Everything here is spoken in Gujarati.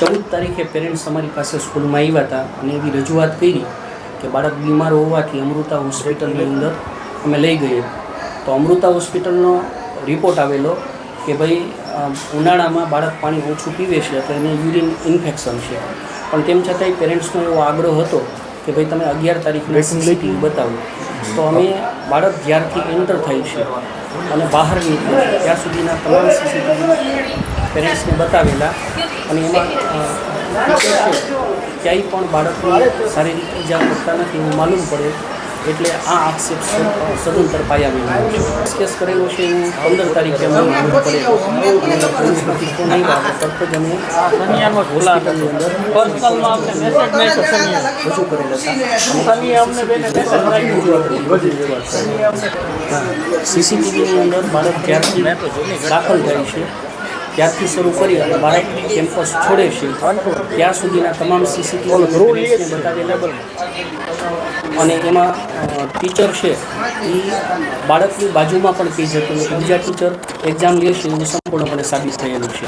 ચૌદ તારીખે પેરેન્ટ્સ અમારી પાસે સ્કૂલમાં આવ્યા હતા અને એવી રજૂઆત કરી કે બાળક બીમાર હોવાથી અમૃતા હોસ્પિટલની અંદર અમે લઈ ગઈએ તો અમૃતા હોસ્પિટલનો રિપોર્ટ આવેલો કે ભાઈ ઉનાળામાં બાળક પાણી ઓછું પીવે છે એટલે એને યુરિન ઇન્ફેક્શન છે. પણ તેમ છતાંય પેરેન્ટ્સનો એવો આગ્રહ હતો કે ભાઈ તમે અગિયાર તારીખના બતાવો. તો અમે બાળક જ્યારથી એન્ટર થયું છે અને બહાર નીકળ્યું છે, ત્યાં સુધીના તમામ સીસીટીવી પેરેન્ટ્સને બતાવેલા અને એમાં ક્યાંય પણ બાળકને શારીરિક ઈજા કરતા નથી, એવું માલુમ પડે. એટલે આ આક્ષેપ સદંતર પાયા વિના છે. કેસ કરેલો છે એવું પંદર તારીખે અમે માલુમ પડેલો અને પોલીસમાંથી ફોન આવ્યા તરત જ અમે પર્સનલમાં અમને મેસેજ રજૂ કરેલા હતા. શનિએ અમને બેને મેસેજ નાખ્યો. સીસીટીવીની અંદર બાળક જ્યારથી દાખલ થાય છે. ત્યારથી શરૂ કરી અને બાળક કેમ્પસ છોડે છે. ત્યાં સુધીના તમામ સીસીટીવી અને એમાં ટીચર છે એ બાળકની બાજુમાં પણ કહી જતું બીજા ટીચર એક્ઝામ લે છે એવું સંપૂર્ણપણે સાબિત થયેલું છે.